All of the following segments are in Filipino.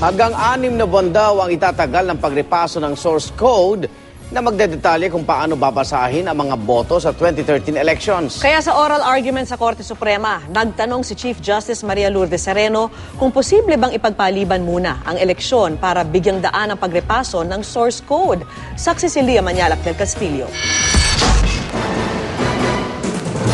Hanggang anim na buwan daw ang itatagal ng pagrepaso ng source code na magdedetalye kung paano babasahin ang mga boto sa 2013 elections. Kaya sa oral argument sa Korte Suprema, nagtanong si Chief Justice Maria Lourdes Sereno kung posible bang ipagpaliban muna ang eleksyon para bigyang daan ang pagrepaso ng source code. Saksi si Lia Manyalak del Castillo.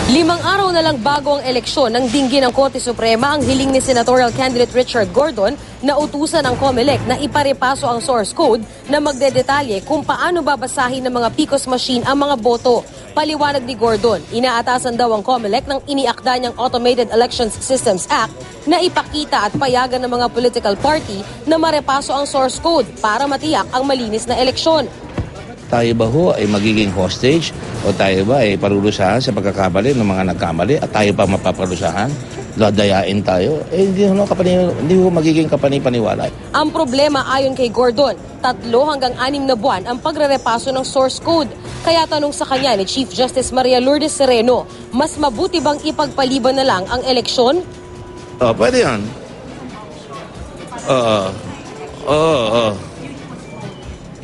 Limang araw na lang bago ang eleksyon ng dinggi ng Korte Suprema ang hiling ni Senatorial candidate Richard Gordon na utusan ng COMELEC na iparepaso ang source code na magdedetalye kung paano babasahin ng mga PICOS machine ang mga boto. Paliwanag ni Gordon, inaatasan daw ang COMELEC ng iniakda niyang Automated Elections Systems Act na ipakita at payagan ng mga political party na marepaso ang source code para matiyak ang malinis na eleksyon. Tayo ba ho ay magiging hostage o tayo ba ay parurusahan sa pagkakamali ng mga nagkamali at tayo pa mapaparusahan? Ladayain tayo? Eh, hindi ho, kapani, hindi ho magiging kapani-paniwala. Ang problema ayon kay Gordon, tatlo hanggang anim na buwan ang pagrerepaso ng source code. Kaya tanong sa kanya ni Chief Justice Maria Lourdes Sereno, mas mabuti bang ipagpaliban na lang ang eleksyon? Oh, pwede yan. Oo. Oo, oo.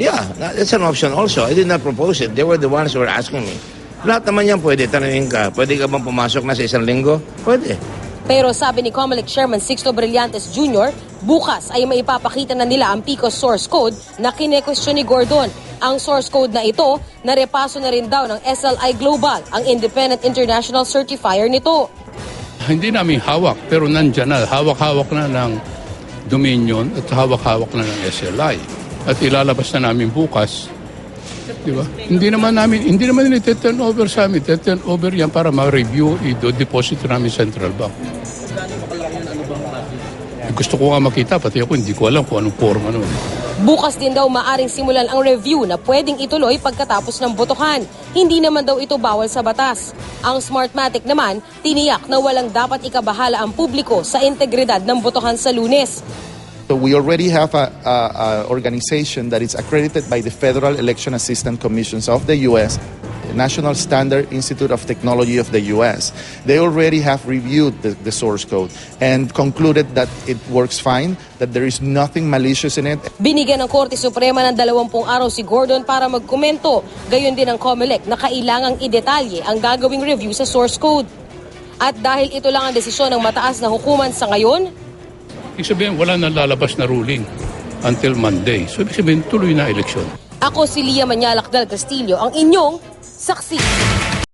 Yeah, that's an option also. I did not propose it. They were the ones who were asking me. Lahat naman yan pwede. Tanungin ka, pwede ka bang pumasok na sa isang linggo? Pwede. Pero sabi ni COMELEC Chairman Sixto Brillantes Jr., bukas ay maipapakita na nila ang PICO source code na kine-question ni Gordon. Ang source code na ito, narepaso na rin daw ng SLI Global, ang independent international certifier nito. Hindi namin hawak, pero nandyan na. Hawak-hawak na ng Dominion at hawak-hawak na ng SLI. At ilalabas na namin bukas. Di ba? Hindi naman namin, hindi naman nila turn over sa amin. turn over yan para ma-review, i-deposit namin Central Bank. Gusto ko nga makita, pati ako hindi ko alam kung anong form ano. Bukas din daw maaring simulan ang review na pwedeng ituloy pagkatapos ng botohan. Hindi naman daw ito bawal sa batas. Ang Smartmatic naman, tiniyak na walang dapat ikabahala ang publiko sa integridad ng botohan sa lunes. So we already have a, organization that is accredited by the Federal Election Assistance Commissions of the U.S., the National Standard Institute of Technology of the U.S. They already have reviewed the, the source code and concluded that it works fine, that there is nothing malicious in it, Binigyan ng Korte Suprema ng 20 araw si Gordon para magkomento. Gayon din ang COMELEC na kailangang idetalye ang gagawing review sa source code. At dahil ito lang ang desisyon ng mataas na hukuman sa ngayon, Ibig sabihin, wala nang lalabas na ruling until Monday. So, ibig sabihin, tuloy na eleksyon. ako si Lia Manyalak del Castillo, ang inyong saksi.